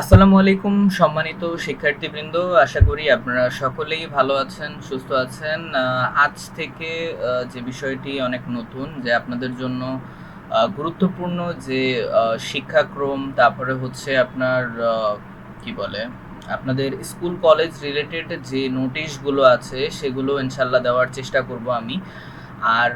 আসসালামু আলাইকুম, সম্মানিত শিক্ষার্থীবৃন্দ। আশা করি আপনারা সকলেই ভালো আছেন, সুস্থ আছেন। আজ থেকে যে বিষয়টি অনেক নতুন, যে আপনাদের জন্য গুরুত্বপূর্ণ যে শিক্ষাক্রম, তারপরে হচ্ছে আপনার কি বলে, আপনাদের স্কুল কলেজ রিলেটেড যে নোটিশগুলো আছে, সেগুলো ইনশাল্লাহ দেওয়ার চেষ্টা করব আমি। আর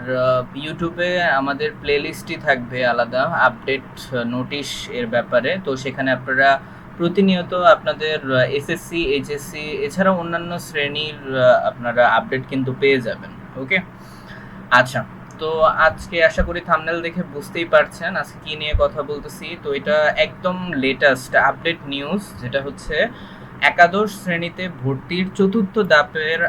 ইউটিউবে আমাদের প্লেলিস্টই থাকবে আলাদা আপডেট নোটিশ এর ব্যাপারে। তো সেখানে আপনারা প্রতিনিয়ত আপনাদের এসএসসি এইচএসসি এছাড়াও অন্যান্য শ্রেণির আপনারা আপডেট কিন্তু পেয়ে যাবেন ওকে আচ্ছা তো আজকে আশা করি থামনেল দেখে বুঝতেই পারছেন আজকে কি নিয়ে কথা বলতেছি। তো এটা একদম লেটেস্ট আপডেট নিউজ যেটা হচ্ছে একাদশ শ্রেণীতে ভর্তির চতুর্থ ধাপের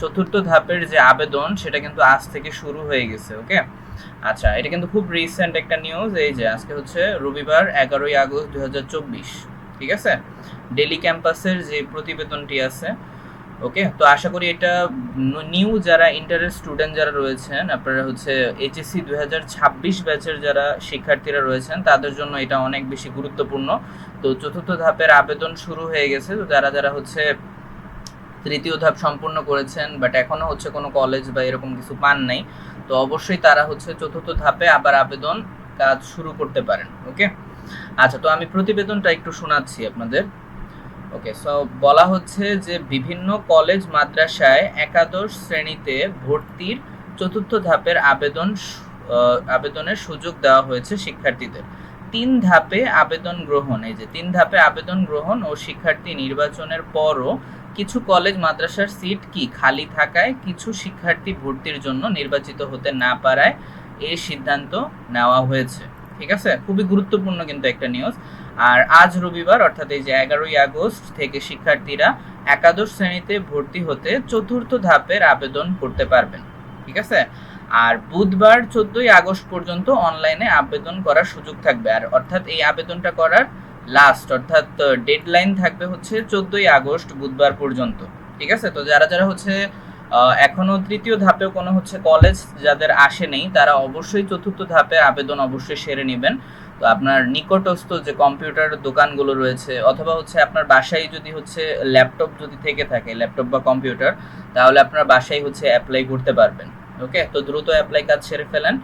চতুর্থ ধাপের যে আবেদন, সেটা কিন্তু আজ থেকে শুরু হয়ে গেছে ওকে আচ্ছা এটা কিন্তু খুব রিসেন্ট একটা নিউজ এই যে আজকে হচ্ছে রবিবার এগারোই আগস্ট দুই হাজার চব্বিশ, ঠিক আছে? ডেলি ক্যাম্পাসের যে প্রতিবেদনটি আছে ওকে তো আশা করি এটা নিউ যারা ইন্টারের স্টুডেন্ট যারা রয়েছেন, আপনারা হচ্ছে এইচএসসি দুই হাজার ছাব্বিশ ব্যাচের যারা শিক্ষার্থীরা রয়েছেন, তাদের জন্য এটা অনেক বেশি গুরুত্বপূর্ণ। তো চতুর্থ ধাপের আবেদন শুরু হয়ে গেছে। তো যারা যারা হচ্ছে তৃতীয় ধাপ সম্পূর্ণ করেছেন বাট এখনও হচ্ছে কোনো কলেজ বা এরকম কিছু পান নাই, তো অবশ্যই তারা হচ্ছে চতুর্থ ধাপে আবার আবেদন কাজ শুরু করতে পারেন। ওকে আচ্ছা তো আমি প্রতিবেদনটা একটু শোনাচ্ছি আপনাদের। ওকে সো বলা হচ্ছে যে বিভিন্ন কলেজ মাদ্রাসায় একাদশ শ্রেণীতে ভর্তির চতুর্থ ধাপের আবেদন আবেদনের সুযোগ দেওয়া হয়েছে শিক্ষার্থীদের। তিন ধাপে আবেদন গ্রহণ, এই যে তিন ধাপে আবেদন গ্রহণ ও শিক্ষার্থী নির্বাচনের পরও কিছু কলেজ মাদ্রাসার সিট কি খালি থাকায় কিছু শিক্ষার্থী ভর্তির জন্য নির্বাচিত হতে না পারায় এই সিদ্ধান্ত নেওয়া হয়েছে। ঠিক আছে? খুবই গুরুত্বপূর্ণ কিন্তু একটা নিউজ আর আজ রবিবার, অর্থাৎ এই যে এগারোই আগস্ট থেকে শিক্ষার্থীরা একাদশ শ্রেণীতে ভর্তি হতে চতুর্থ ধাপের আবেদন করতে পারবেন, ঠিক আছে? আর বুধবার, চোদ্দই আগস্ট পর্যন্ত অনলাইনে আবেদন করার সুযোগ থাকবে। আর অর্থাৎ এই আবেদনটা করার লাস্ট অর্থাৎ ডেডলাইন থাকবে হচ্ছে চোদ্দই আগস্ট বুধবার পর্যন্ত, ঠিক আছে? তো যারা যারা হচ্ছে আহ, এখনও তৃতীয় ধাপেও কোনো হচ্ছে কলেজ যাদের আসে নেই তারা অবশ্যই চতুর্থ ধাপে আবেদন অবশ্যই সেরে নেবেন। তো আপনার নিকটস্থ যে কম্পিউটার দোকানগুলো রয়েছে অথবা হচ্ছে আপনার বাসায় যদি হচ্ছে ল্যাপটপ যদি থেকে থাকে ল্যাপটপ বা কম্পিউটার তাহলে আপনার বাসায় হচ্ছে অ্যাপ্লাই করতে পারবেন। ওকে তো দ্রুত অ্যাপ্লাই কাজ সেরে ফেলেন।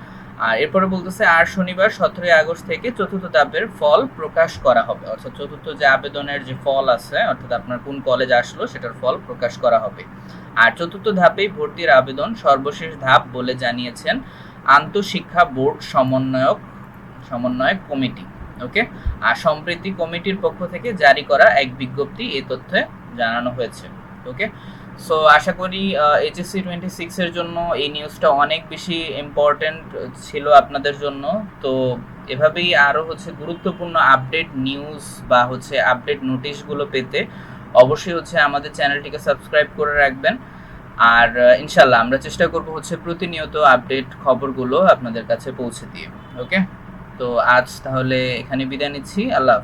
আর এরপরে বলতেছে, আর শনিবার সতেরোই আগস্ট থেকে চতুর্থ ধাপের ফল প্রকাশ করা হবে। অর্থাৎ চতুর্থ যে আবেদনের যে ফল আছে, অর্থাৎ আপনার কোন কলেজ আসলো, সেটার ফল প্রকাশ করা হবে। আর চতুর্থ ধাপেই ভর্তির আবেদন সর্বশেষ ধাপ বলে জানিয়েছেন আন্তঃশিক্ষা বোর্ড সমন্বয়ক সমন্বয়ক কমিটি, ওকে? আর সম্প্রীতি কমিটির পক্ষ থেকে জারি করা এক বিজ্ঞপ্তি এ তথ্যে জানানো হয়েছে। ওকে সো আশা করি এইচএসসি টোয়েন্টি সিক্সের জন্য এই নিউজটা অনেক বেশি ইম্পর্ট্যান্ট ছিল আপনাদের জন্য। তো, এভাবেই আরও হচ্ছে গুরুত্বপূর্ণ আপডেট নিউজ বা হচ্ছে আপডেট নোটিশগুলো পেতে অবশ্যই হচ্ছে আমাদের চ্যানেলটিকে সাবস্ক্রাইব করে রাখবেন। আর ইনশাল্লাহ আমরা চেষ্টা করব হচ্ছে প্রতিনিয়ত আপডেট খবরগুলো আপনাদের কাছে পৌঁছে দিয়ে। ওকে তো, আজ তাহলে এখানে বিদায় নিচ্ছি। আল্লাহ।